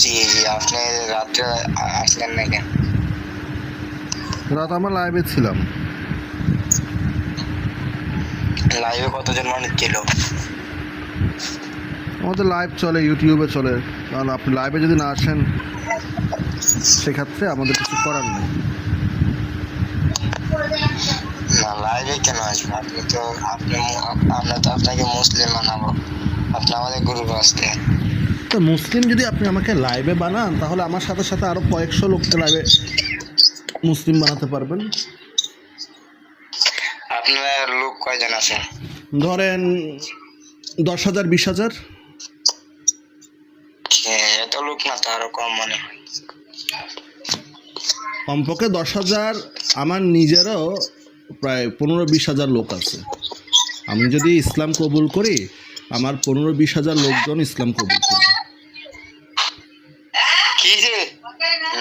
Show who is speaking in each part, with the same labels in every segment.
Speaker 1: জি জি আপনি রাত্রে আসলেন না কেন?
Speaker 2: রাত আমরা লাইভে ছিলাম।
Speaker 1: লাইভে কতজন মানুষ ছিল?
Speaker 2: আমাদের লাইভ চলে ইউটিউবে চলে। কারণ আপনি লাইভে যদি না আসেন সেক্ষেত্রে আমাদের কিছু করার নেই।
Speaker 1: না লাইভে কেন আসবেন আপনি তো আপনি আমরা তো আপনাকে মুসলিম বানাবো আপনি আমাদের গ্রুপ আসতে
Speaker 2: তো মুসলিম যদি আপনি আমাকে লাইভে বানান তাহলে আমার সাথে সাথে আরও কয়েকশো লোককে লাইভে মুসলিম বানাতে পারবেন।
Speaker 1: আপনার লোক কয়জন আছেন
Speaker 2: ধরেন দশ হাজার বিশ হাজার।
Speaker 1: এত লোক না তো আরও কম মনে হয়।
Speaker 2: কমপক্ষে দশ হাজার আমার নিজেরও প্রায় পনেরো বিশ হাজার লোক আছে। আমি যদি ইসলাম কবুল করি আমার পনেরো বিশ হাজার লোকজন ইসলাম কবুল করবে।
Speaker 1: কি? যে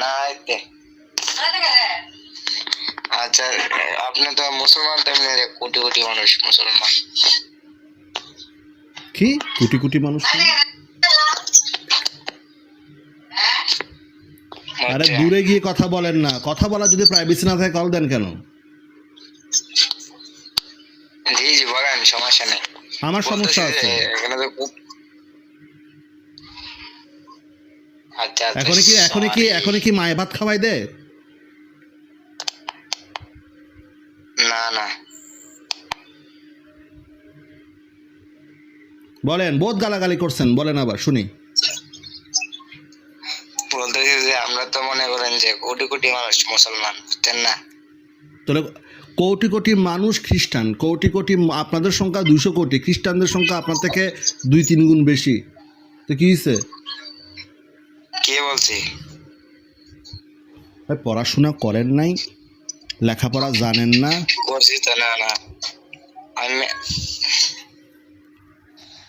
Speaker 1: না এতে আচ্ছা আপনি তো মুসলমান তেমনি কোটি কোটি মানুষ মুসলমান।
Speaker 2: কি? কোটি কোটি মানুষ আরে
Speaker 1: আচ্ছা,
Speaker 2: দূরে গিয়ে কথা বলেন না। কথা বলা যদি প্রাইভেসি না থাকে কল দেন কেন?
Speaker 1: জি জি বলেন সমস্যা নেই।
Speaker 2: আমার সমস্যা আছে।
Speaker 1: এখানে তো
Speaker 2: এখনই কি এখনই কি। এখনই কি মায়ে ভাত খাওয়াই দে?
Speaker 1: না না।
Speaker 2: বলেন বহুত গালাগালি করছেন বলেন আবার শুনি।
Speaker 1: বলতেছি যে আমরা তো মনে করেন যে কোটি কোটি মানুষ মুসলমান বুঝছেন না?
Speaker 2: তাহলে কোটি কোটি মানুষ খ্রিস্টান কোটি কোটি আপনাদের সংখ্যা দুশো কোটি খ্রিস্টানদের সংখ্যা আপনার থেকে দুই তিন গুণ বেশি। তো কি হয়েছে
Speaker 1: কে বলছি?
Speaker 2: ভাই পড়াশোনা করেন নাই লেখাপড়া জানেন না।
Speaker 1: করছি তো না না। আমি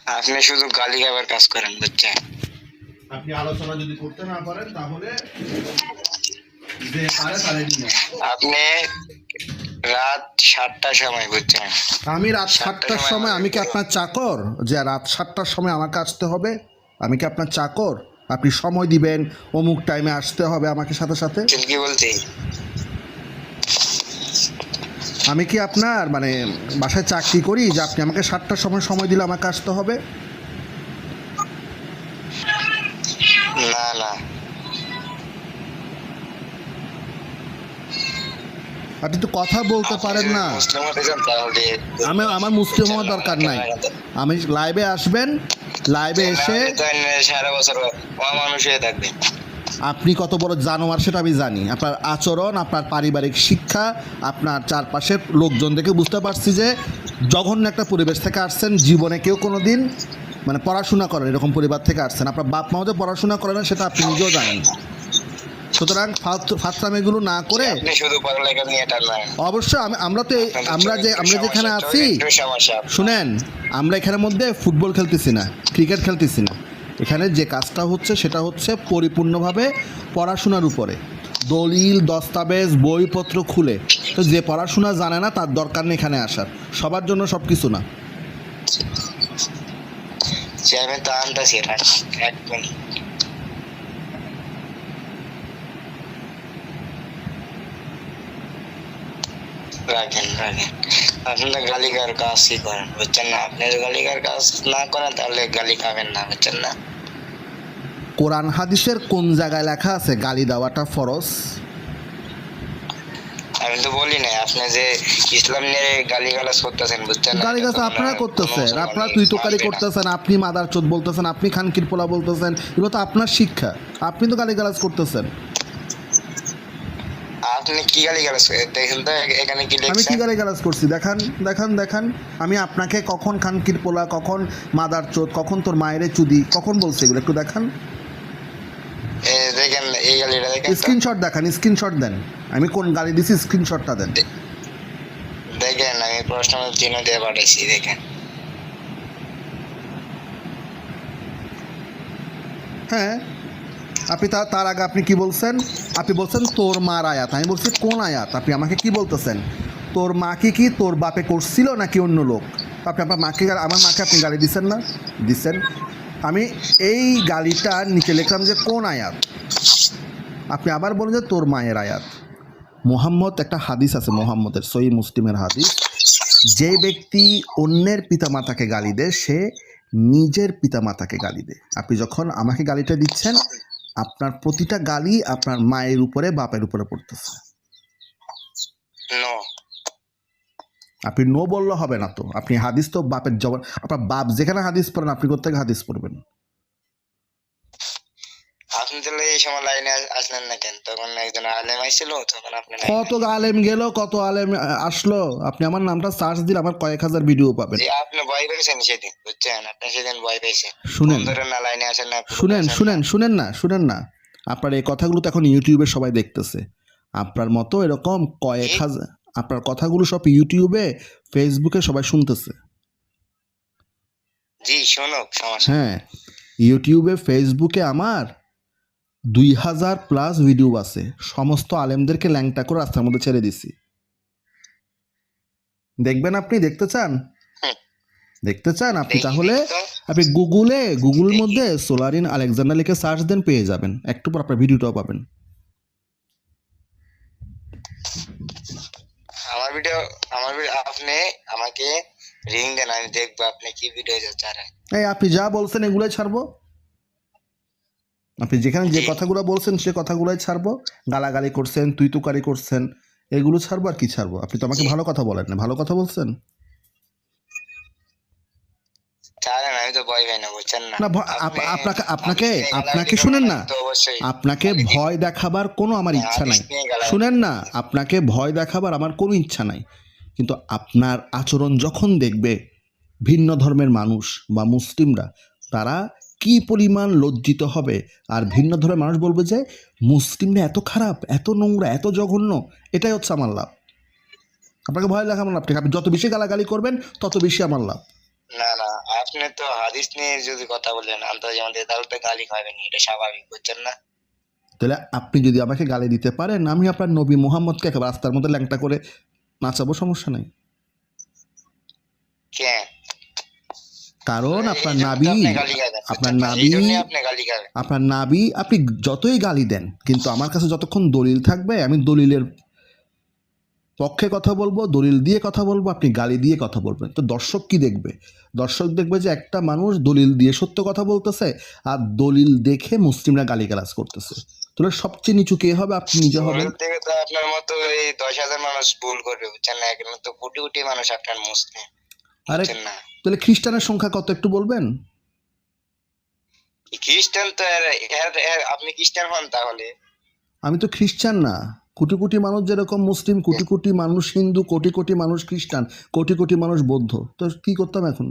Speaker 1: আপনি শুধু গালি গাবার কাজ করেন বুঝছেন?
Speaker 2: আপনি আলোচনা যদি করতে না পারেন তাহলে যে পারে তারে নিয়ে
Speaker 1: আপনি রাত সাতটার সময় বুঝছেন?
Speaker 2: আমি রাত সাতটার সময় আমি কি আপনার চাকর? যে রাত সাতটার সময় আমাকে আসতে হবে আমি কি আপনার চাকর? আপনি সময় দিবেন অমুক টাইমে আসতে হবে আমাকে সাথে সাথে? আমি কি আপনার মানে বাসায় চাকরি করি যে আপনি আমাকে সাতটার সময় সময় দিলে আমাকে আসতে হবে
Speaker 1: না না
Speaker 2: আপনি তো কথা বলতে পারেন না। আমি আমার মুসলিম হওয়ার দরকার নাই। আমি লাইভে আসবেন লাইভে এসে
Speaker 1: সারা বছর মানুষ হয়ে থাকবে
Speaker 2: আপনি কত বড় জানোয়ার সেটা আমি জানি। আপনার আচরণ আপনার পারিবারিক শিক্ষা আপনার চারপাশের লোকজন দেখে বুঝতে পারছি যে জঘন্য একটা পরিবেশ থেকে আসছেন। জীবনে কেউ কোনো দিন মানে পড়াশোনা করেন এরকম পরিবার থেকে আসছেন। আপনার বাপ মাও যে পড়াশোনা করে না সেটা আপনি নিজেও জানেন। সুতরাং ফাতরামিগুলো না করে
Speaker 1: আপনি শুধু পড়ালেখা নিয়ে টানলেন
Speaker 2: অবশ্যই আমি আমরা তো আমরা যে আমরা যেখানে আছি শুনেন আমরা এখানের মধ্যে ফুটবল খেলতেছি না ক্রিকেট খেলতেছি না। এখানে যে কাজটা হচ্ছে সেটা হচ্ছে পরিপূর্ণভাবে পড়াশোনার উপরে। দলিল দস্তাবেজ বইপত্র খুলে। তো যে পড়াশোনা জানে না তার দরকার নেই এখানে আসার। সবার জন্য সব কিছু না।
Speaker 1: চেয়ারম্যান তো আনতেছি এক মিনিট। রাখেন রাখেন। আপনারা গালিকার করেন বুঝছেন না? আপনি গালিকার কাজ না করেন তাহলে গালি খাবেন না বুঝছেন না?
Speaker 2: কোরআন হাদিসের কোন জায়গায় লেখা আছে গালি দেওয়াটা ফরজ?
Speaker 1: আমি তো বলি না আপনি যে ইসলাম নিয়ে গালি গালাজ করতেছেন বুঝছেন
Speaker 2: গালি গাছ আপনারা করতেছেন আপনারা তুই তো
Speaker 1: না।
Speaker 2: করতেছেন আপনি মাদার চোদ বলতেছেন আপনি খানকির পোলা বলতেছেন এগুলো তো আপনার শিক্ষা আপনি তো গালি গালাজ করতেছেন।
Speaker 1: আপনি কি গালি গালাজ দেখেন তো এখানে কি
Speaker 2: আমি কি গালি গালাজ করছি? দেখান দেখান দেখান। আমি আপনাকে কখন খানকির পোলা কখন মাদার চোদ কখন তোর মায়েরে চুদি কখন বলছি এগুলো? একটু দেখান।
Speaker 1: দেখেন এই গালিটা দেখেন
Speaker 2: স্ক্রিনশট দেখান স্ক্রিনশট দেন। আমি কোন গালি দিছি স্ক্রিনশটটা দেন।
Speaker 1: দেখেন আমি প্রশ্ন চিহ্ন দিয়ে পাঠাইছি দেখেন।
Speaker 2: হ্যাঁ আপনি তার আগে আপনি কি বলছেন? আপনি বলছেন তোর মার আয়াত, আমি বলছি কোন আয়াত? আপনি আমাকে কি বলতেছেন? তোর মাকে কি তোর বাপে করছিল নাকি অন্য লোক? আপনি আপনার মাকে, আমার মাকে আপনি গালি দিচ্ছেন না? দিচ্ছেন আমি এই গালিটা নিচে লিখলাম যে কোন আয়াত? আপনি আবার বলেন যে তোর মায়ের আয়াত। মোহাম্মদ, একটা হাদিস আছে মোহাম্মদের সই মুসলিমের হাদিস। যে ব্যক্তি অন্যের পিতামাতাকে গালি দেয়, সে নিজের পিতামাতাকে গালি দেয়। আপনি যখন আমাকে গালিটা দিচ্ছেন আপনার প্রতিটা গালি আপনার মায়ের উপরে বাপের উপরে পড়তেছে।
Speaker 1: নো
Speaker 2: আপনি নো বললে হবে না তো। আপনি হাদিস তো বাপের জবান আপনার বাপ যেখানে হাদিস পড়েন আপনি কোথেকে হাদিস পড়বেন?
Speaker 1: আপনি তাহলে এই সময় লাইনে আসলেন না কেন? তখন একজন আলেম আইছিল তখন আপনি
Speaker 2: কত আলেম গেল কত আলেম আসলো? আপনি আমার নামটা সার্চ দিলে আমার কয়েক হাজার ভিডিও পাবেন।
Speaker 1: আপনি ভয় পেয়েছেন সেদিন বুঝছেন? আপনি সেদিন ভয় পেয়েছেন।
Speaker 2: শুনেন।
Speaker 1: না লাইনে আসেন না
Speaker 2: শুনেন শুনেন শুনেন না শুনেন না। আপনার এই কথাগুলো তো এখন ইউটিউবে সবাই দেখতেছে। আপনার মতো এরকম কয়েক হাজার আপনার কথাগুলো সব ইউটিউবে ফেসবুকে সবাই শুনতেছে।
Speaker 1: জি সমস্যা
Speaker 2: হ্যাঁ ইউটিউবে ফেসবুকে আমার দুই হাজার প্লাস ভিডিও আছে। সমস্ত আলেমদেরকে ল্যাংটা করে রাস্তার মধ্যে ছেড়ে দিছি। দেখবেন আপনি দেখতে চান। দেখতে চান? আপনি তাহলে আপনি গুগলে গুগলের মধ্যে সোলারিন আলেকজান্ডার লিখে সার্চ দেন পেয়ে যাবেন। একটু পর আপনার ভিডিওটাও পাবেন।
Speaker 1: আমার ভিডিও আমার ভিডিও আপনি আমাকে রিং দেন আমি দেখব আপনি কি ভিডিও চান
Speaker 2: এই আপনি যা বলছেন এগুলোই ছাড়বো। আপনি যেখানে যে কথাগুলো বলছেন সে কথাগুলোই ছাড়বো। গালাগালি করছেন তুই তুকারি করছেন এগুলো ছাড়বো আর কি ছাড়বো? আপনি তো আমাকে ভালো কথা বলেন না। ভালো কথা বলছেন?
Speaker 1: না
Speaker 2: আপনাকে আপনাকে আপনাকে শুনেন না। আপনাকে ভয় দেখাবার কোনো আমার ইচ্ছা নাই। শুনেন না আপনাকে ভয় দেখাবার আমার কোনো ইচ্ছা নাই। কিন্তু আপনার আচরণ যখন দেখবে ভিন্ন ধর্মের মানুষ বা মুসলিমরা তারা কি পরিমাণ লজ্জিত হবে? আর ভিন্ন ধর্মের মানুষ বলবে যে মুসলিমরা এত খারাপ এত নোংরা এত জঘন্য এটাই হচ্ছে আমার লাভ। আপনাকে ভয় লাগে আমার লাভ ঠিক আপনি যত বেশি গালাগালি করবেন তত বেশি আমার লাভ।
Speaker 1: না না আপনি তো হাদিস নিয়ে যদি কথা বলেন আন্তর্জাতিক আমাদের তাহলে তো গালি খাবেন এটা স্বাভাবিক বুঝছেন না?
Speaker 2: তাহলে আপনি যদি আমাকে গালি দিতে পারেন আমি আপনার নবী মোহাম্মদকে একেবারে রাস্তার মধ্যে ল্যাংটা করে নাচাবো সমস্যা নাই।
Speaker 1: কে
Speaker 2: কারণ আপনার নাবি আপনার নাবি আপনার নাবি আপনি যতই গালি দেন কিন্তু আমার কাছে যতক্ষণ দলিল থাকবে আমি দলিলের পক্ষে কথা বলব দলিল দিয়ে কথা বলব আপনি গালি দিয়ে কথা বলবেন। তো দর্শক কি দেখবে? দর্শক দেখবে যে একটা মানুষ দলিল দিয়ে সত্য কথা বলতেছে আর দলিল দেখে মুসলিমরা গালি গালিগালাজ করতেছে। তাহলে সবচেয়ে নিচু কে হবে? আপনি নিজে হবেন।
Speaker 1: আপনার মতো এই দশ হাজার মানুষ ভুল করবে বুঝছেন না? এখানে তো কোটি কোটি মানুষ আপনার মুসলিম।
Speaker 2: আরে তাহলে খ্রিস্টানের সংখ্যা কত একটু বলবেন?
Speaker 1: খ্রিস্টান তো আপনি খ্রিস্টান হন তাহলে।
Speaker 2: আমি তো খ্রিস্টান না। কোটি কোটি মানুষ যেরকম মুসলিম কোটি কোটি মানুষ হিন্দু কোটি কোটি মানুষ খ্রিস্টান কোটি কোটি মানুষ বৌদ্ধ। তো কি করতাম এখন?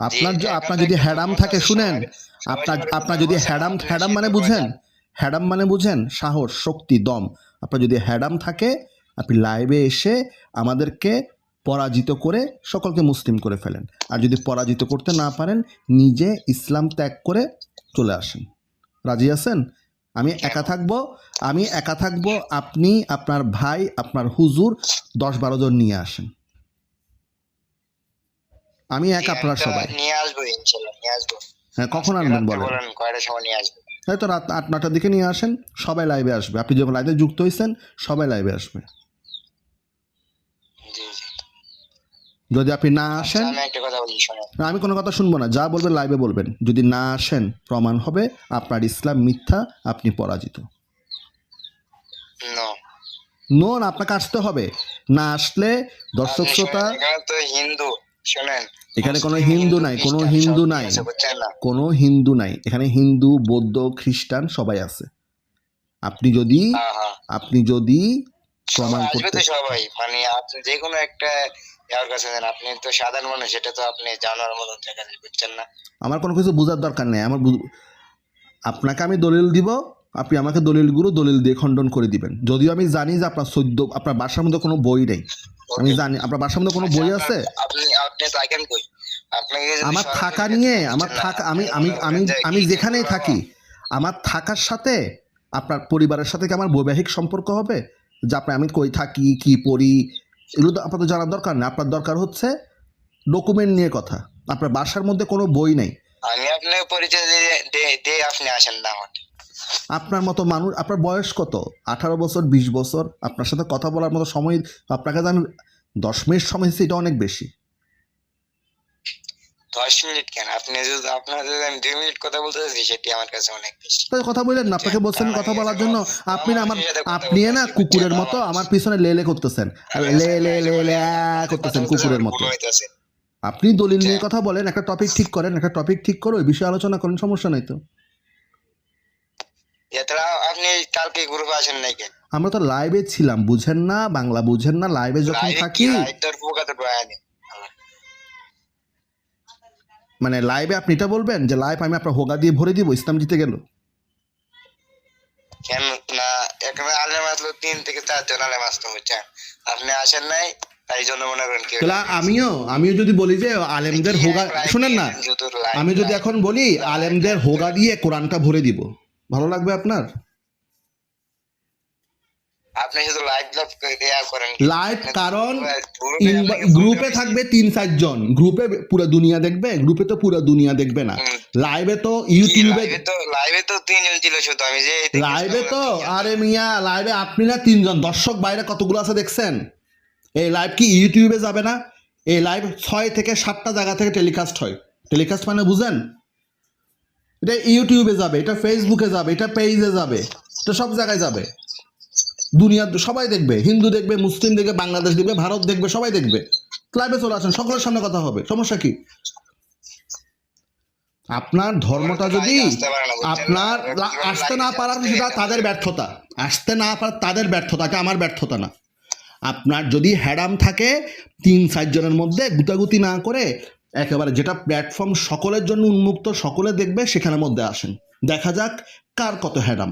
Speaker 2: আপনার যে আপনার যদি হ্যাডাম থাকে শুনেন আপনার আপনার যদি হ্যাডাম হ্যাডাম মানে বুঝেন হ্যাডাম মানে বুঝেন সাহস শক্তি দম। আপনার যদি হ্যাডাম থাকে আপনি লাইভে এসে আমাদেরকে পরাজিত করে সকলকে মুসলিম করে ফেলেন। আর যদি পরাজিত করতে না পারেন নিজে ইসলাম ত্যাগ করে চলে আসেন। রাজি আছেন? আমি একা থাকব আমি একা থাকব আপনি আপনার ভাই আপনার হুজুর দশ বারো জন নিয়ে আসেন। আমি এক আপনারা
Speaker 1: তো
Speaker 2: সবাই।
Speaker 1: নিয়ে আসব নিয়ে আসব।
Speaker 2: হ্যাঁ কখন আনবেন বলেন?
Speaker 1: নিয়ে আসব?
Speaker 2: রাত আট নটার দিকে নিয়ে আসেন সবাই লাইভে আসবে। আপনি যখন লাইভে যুক্ত হয়েছেন সবাই লাইভে আসবে। যদি আপনি না আসেন
Speaker 1: আমি একটা কথা বলি শোনেন।
Speaker 2: না, আমি কোনো কথা শুনব না যা বলবেন লাইভে বলবেন। যদি না আসেন প্রমাণ হবে আপনার ইসলাম মিথ্যা আপনি পরাজিত।
Speaker 1: নো
Speaker 2: নোন আপনাকে আসতে হবে। না আসলে দর্শক শ্রোতা
Speaker 1: তো হিন্দু শোনেন।
Speaker 2: এখানে কোনো হিন্দু নাই কোনো হিন্দু নাই। কোনো হিন্দু নাই এখানে হিন্দু বৌদ্ধ খ্রিস্টান সবাই আছে। আপনি যদি আপনি যদি প্রমাণ করতে
Speaker 1: সবাই মানে আপনি যে কোনো একটা আপনি তো সাধারণ মানুষ তো আপনি জানার মতন দেখা যায় বুঝছেন না।
Speaker 2: আমার কোনো কিছু বোঝার দরকার নেই আমার আপনাকে আমি দলিল দিব আপনি আমাকে দলিলগুলো দলিল দিয়ে খণ্ডন করে দিবেন। যদিও আমি জানি যে আপনার সদ্য আপনার বাসার মধ্যে কোনো বই নেই। আমি জানি আপনার বাসার মধ্যে কোনো বই আছে?
Speaker 1: আচ্ছা, আপনি আপনি থাকেন কই?
Speaker 2: আমার থাকা নিয়ে আমার থাকা আমি আমি আমি আমি যেখানেই থাকি আমার থাকার সাথে আপনার পরিবারের সাথে কি আমার বৈবাহিক সম্পর্ক হবে? যে আপনি আমি কই থাকি কি পড়ি এগুলো তো আপনাদের জানার দরকার না আপনার দরকার হচ্ছে ডকুমেন্ট নিয়ে কথা। আপনার বাসার মধ্যে কোনো বই নেই।
Speaker 1: আমি আপনার পরিচয় দিয়ে আপনি আসেন না আমার
Speaker 2: আপনার মতো মানুষ আপনার বয়স কত? আঠারো বছর বিশ বছর আপনার সাথে কথা বলার মতো সময় আপনার কাছে আমি দশ মিনিট সময় এটা অনেক বেশি।
Speaker 1: দশ মিনিট কেন? আপনি যদি আপনার যদি আমি দুই মিনিট কথা বলতে চাইছি সেটি আমার কাছে অনেক বেশি।
Speaker 2: কথা বললেন না আপনাকে বলছেন কথা বলার জন্য আপনি না আমার আপনি না কুকুরের মতো আমার পিছনে লে লে করতেছেন লে লে লে লে করতেছেন কুকুরের মতো। আপনি দলিল নিয়ে কথা বলেন একটা টপিক ঠিক করেন একটা টপিক ঠিক করে ওই বিষয়ে আলোচনা করেন সমস্যা নাই তো।
Speaker 1: আপনি কালকে গ্রুপে আসেন নাই কেন?
Speaker 2: আমরা তো লাইভে ছিলাম বুঝেন না বাংলা বুঝেন না লাইভে যখন থাকি মানে লাইভে আপনি এটা বলবেন যে লাইভ আমি আপনার হোগা দিয়ে ভরে দিব ইসলাম জিতে গেল।
Speaker 1: কেন না এখানে আলেম আসলো তিন থেকে চারজন আলেম আসতো বুঝছেন? আপনি আসেন নাই তাই জন্য মনে করেন কি
Speaker 2: আমিও আমিও যদি বলি যে আলেমদের হোগা শুনেন না আমি যদি এখন বলি আলেমদের হোগা দিয়ে কোরআনটা ভরে দিব। ভালো লাগবে আপনার?
Speaker 1: আপনি শুধু লাইভ ইয়া করেন।
Speaker 2: লাইভ কারণ
Speaker 1: গ্রুপে
Speaker 2: থাকবে তিন চারজন গ্রুপে পুরো দুনিয়া দেখবে গ্রুপে তো পুরো দুনিয়া দেখবে না। লাইভে তো ইউটিউবে
Speaker 1: লাইভে তো লাইভে তো তিনজন ছিল শুধু আমি যে
Speaker 2: লাইভে তো আরে মিয়া লাইভে আপনি না তিনজন। দর্শক বাইরে কতগুলো আছে দেখছেন? এই লাইভ কি ইউটিউবে যাবে না? এই লাইভ ছয় থেকে সাতটা জায়গা থেকে টেলিকাস্ট হয়। টেলিকাস্ট মানে বুঝেন? এটা ইউটিউবে যাবে এটা ফেসবুকে যাবে এটা পেজে যাবে এটা সব জায়গায় যাবে। দুনিয়া সবাই দেখবে। হিন্দু দেখবে মুসলিম দেখবে বাংলাদেশ দেখবে ভারত দেখবে সবাই দেখবে। লাইভে চলে আসেন সকলের সামনে কথা হবে সমস্যা কি? আপনার ধর্মটা যদি আপনার আসতে না পারার সেটা তাদের ব্যর্থতা। আসতে না পারার তাদের ব্যর্থতা এটা আমার ব্যর্থতা না। আপনার যদি হ্যাডাম থাকে তিন চারজনের মধ্যে গুতাগুতি না করে একেবারে যেটা প্ল্যাটফর্ম সকলের জন্য উন্মুক্ত সকলে দেখবে সেখানের মধ্যে আসেন। দেখা যাক কার কত হ্যাডাম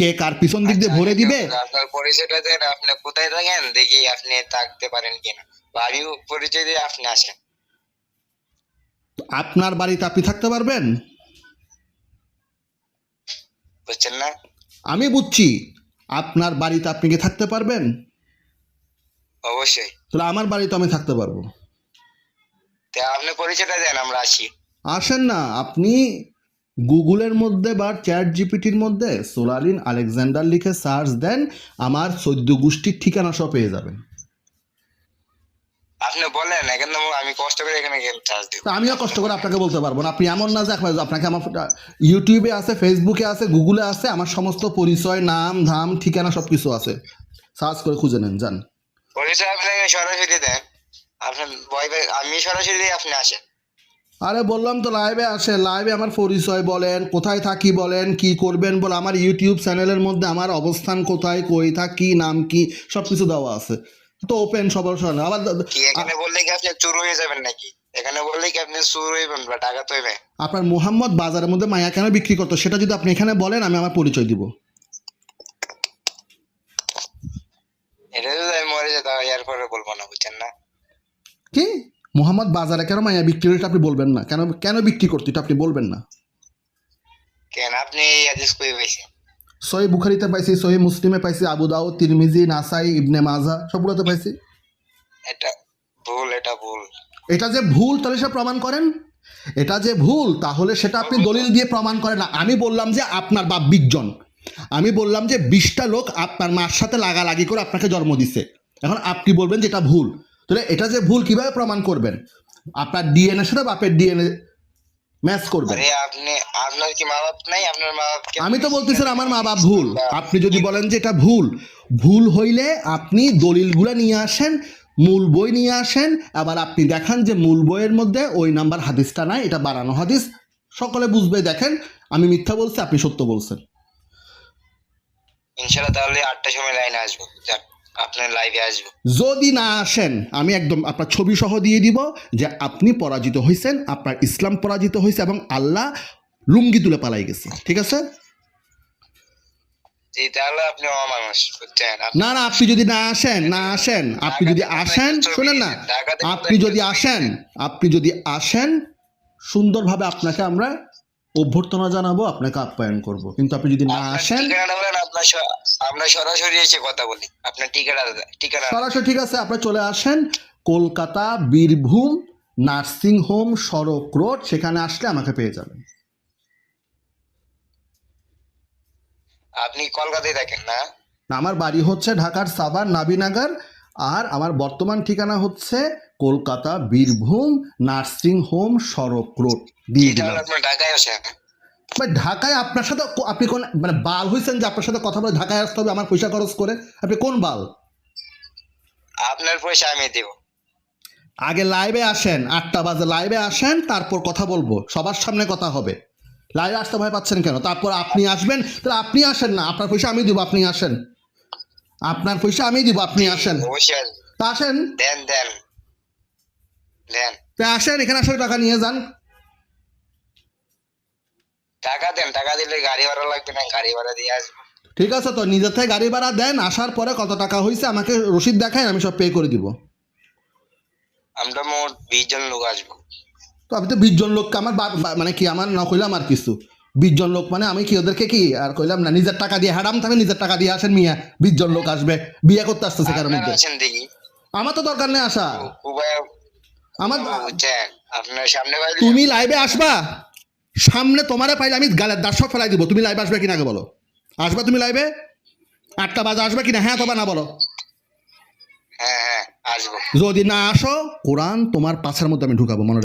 Speaker 2: কে কার পিছন দিক দিয়ে ভরে দিবে?
Speaker 1: আপনার পরিচয়টা দেন আপনি কোথায় থাকেন? দেখি আপনি থাকতে পারেন কিনা। বা আমি পরিচয় দিয়ে আপনি আসেন।
Speaker 2: আপনার বাড়িতে আপনি থাকতে পারবেন?
Speaker 1: বুঝছেন না?
Speaker 2: আমি বুঝছি। আপনার বাড়িতে আপনি কি থাকতে পারবেন?
Speaker 1: অবশ্যই।
Speaker 2: তাহলে আমার বাড়িতে আমি থাকতে পারব।
Speaker 1: তা আপনি পরিচয়টা দেন আমরা আসি।
Speaker 2: আসেন না আপনি গুগলের মধ্যে বা চ্যাট জিপিটির মধ্যে সোলারিন আলেকজান্ডার লিখে সার্চ দেন আমার চোদ্দ গোষ্ঠীর ঠিকানা সব পেয়ে যাবেন।
Speaker 1: আপনি বলেন এখানে আমি কষ্ট করে এখানে চার্জ দিব।
Speaker 2: আমিও কষ্ট করে আপনাকে বলতে পারব না। আপনি এমন না যে আপনাকে আমার ইউটিউবে আছে ফেসবুকে আছে গুগলে আছে আমার সমস্ত পরিচয় নাম ধাম ঠিকানা সব কিছু আছে। সার্চ করে খুঁজে নেন যান।
Speaker 1: পরিচয় আপনাকে সরাসরি দেন। আপনার আমি সরাসরি আপনি আসেন।
Speaker 2: আরে বললাম তো লাইভে আসে লাইভে আমার পরিচয় বলেন কোথায় থাকি বলেন কি করবেন বলে আমার ইউটিউব চ্যানেলের মধ্যে আমার অবস্থান কোথায় কই থাকি নাম কি সব কিছু দেওয়া আছে। তো ওপেন সবার সামনে। আবার
Speaker 1: এখানে বললে কি আপনি চুর হয়ে যাবেন নাকি? এখানে বললে কি আপনি চুর হইবেন বা টাকা তো হইবে।
Speaker 2: আপনার মোহাম্মদ বাজারের মধ্যে মায়া কেন বিক্রি করতো? সেটা যদি আপনি এখানে বলেন আমি আমার পরিচয় দিব।
Speaker 1: এটা যদি আমি মরে যেতাম এরপরে বলব না বুঝছেন না?
Speaker 2: কি? মোহাম্মদ বাজারে কেন মায়া বিক্রি করে আপনি বলবেন না? কেন কেন বিক্রি করতে এটা আপনি বলবেন না?
Speaker 1: কেন আপনি এই হাদিস কই পাইছেন?
Speaker 2: সহি বুখারিতে পাইছি সহি মুসলিমে পাইছি আবু দাউ তিরমিজি নাসাই ইবনে মাজা সবগুলোতে পাইছি।
Speaker 1: এটা ভুল এটা ভুল।
Speaker 2: এটা যে ভুল তাহলে সেটা প্রমাণ করেন। এটা যে ভুল তাহলে সেটা আপনি দলিল দিয়ে প্রমাণ করেন না। আমি বললাম যে আপনার বাপ বিশজন আমি বললাম যে বিশটা লোক আপনার মার সাথে লাগালাগি করে আপনাকে জন্ম দিছে। এখন আপনি বলবেন যে এটা ভুল। তাহলে এটা যে ভুল কীভাবে প্রমাণ করবেন? আপনার ডিএনএ সাথে বাপের ডিএনএ ম্যাচ করবেন।
Speaker 1: আরে আপনি আপনার কি মা বাপ নাই? আপনার মা বাপ
Speaker 2: আমি তো বলতেছি আমার মা বাপ ভুল। আপনি যদি বলেন যে এটা ভুল ভুল হইলে আপনি দলিলগুলো নিয়ে আসেন মূল বই নিয়ে আসেন আবার আপনি দেখান যে মূল বইয়ের মধ্যে ওই নাম্বার হাদিসটা নাই এটা বাড়ানো হাদিস। সকলে বুঝবে দেখেন আমি মিথ্যা বলছি আপনি সত্য বলছেন।
Speaker 1: ইনশাল্লাহ তাহলে আটটার সময় লাইনে আসব। যাক, আপনার লাইভে আসব।
Speaker 2: যদি না আসেন আমি একদম আপনার ছবি সহ দিয়ে দিব যে আপনি পরাজিত হয়েছেন আপনার ইসলাম পরাজিত হয়েছে এবং আল্লাহ লুঙ্গি তুলে পালাই গেছে। ঠিক আছে? না না আপনি যদি না আসেন না আসেন আপনি যদি আসেন শুনেন না আপনি যদি আসেন আপনি যদি আসেন সুন্দরভাবে আপনাকে আমরা অভ্যর্থনা জানাব আপনাকে আপ্যায়ন করব। কিন্তু আপনি যদি না আসেন
Speaker 1: আপনার আমরা সরাসরি এসে কথা বলি। আপনার ঠিকানা ঠিকানা
Speaker 2: সরাসরি ঠিক আছে আপনি চলে আসেন কলকাতা বীরভূম নার্সিং হোম সড়ক রোড সেখানে আসলে আমাকে পেয়ে যাবেন।
Speaker 1: আপনি কলকাতায় থাকেন না
Speaker 2: আমার বাড়ি হচ্ছে ঢাকার সাভার নাবিনাগার আর আমার বর্তমান ঠিকানা হচ্ছে কলকাতা বীরভূম নার্সিং হোম সড়ক রোড দিয়ে দিলাম।
Speaker 1: ঢাকায়
Speaker 2: আপনার সাথে আপনি কোন মানে বাল হয়েছেন যে আপনার সাথে কথা বলে ঢাকায় আসতে হবে আমার পয়সা খরচ করে আপনি কোন বাল?
Speaker 1: আপনার পয়সা আমি দিব।
Speaker 2: আগে লাইভে আসেন আটটা বাজে লাইভে আসেন তারপর কথা বলব সবার সামনে কথা হবে। লাইভে আসতে ভয় পাচ্ছেন কেন? তারপর আপনি আসবেন তাহলে আপনি আসেন না আপনার পয়সা আমি দেবো আপনি আসেন। আপনার পয়সা আমি দিব আপনি আসেন। তা আসেন।
Speaker 1: দেন দেন। দেন।
Speaker 2: তা আসেন এখানে আসলে টাকা নিয়ে যান।
Speaker 1: টাকা দেন টাকা দিলে গাড়ি ভাড়া লাগবে না গাড়ি ভাড়া দিয়ে আসব।
Speaker 2: ঠিক আছে তো নিজের থেকে গাড়ি ভাড়া দেন আসার পরে কত টাকা হয়েছে আমাকে রসিদ দেখায় আমি সব পে করে দিব।
Speaker 1: আমরা মোট বিশ জন লোক আসব।
Speaker 2: তো আমি তো বিশ জন লোককে আমার মানে কি আমার না কইলাম আর কিছু। বিশ জন লোক মানে আমি কি ওদেরকে কি আর কইলাম না নিজের টাকা দিয়ে হারাম থাকবে নিজের টাকা দিয়ে আসেন মিয়া বিশ জন লোক আসবে বিয়ে করতে আসতেছে
Speaker 1: দেখি।
Speaker 2: আমার তো দরকার নেই আসা। আমার তুমি লাইভে আসবা? সামনে তোমারে পাইলে আমি গালের দাস ফেলাই দিব। তুমি লাইভে আসবে কিনা আগে বলো? আসবা তুমি লাইভে আটটা বাজে আসবে কিনা? হ্যাঁ তবা না বলো।
Speaker 1: হ্যাঁ হ্যাঁ
Speaker 2: যদি না আসো কোরআন তোমার পাছার মধ্যে আমি ঢুকাবো মনে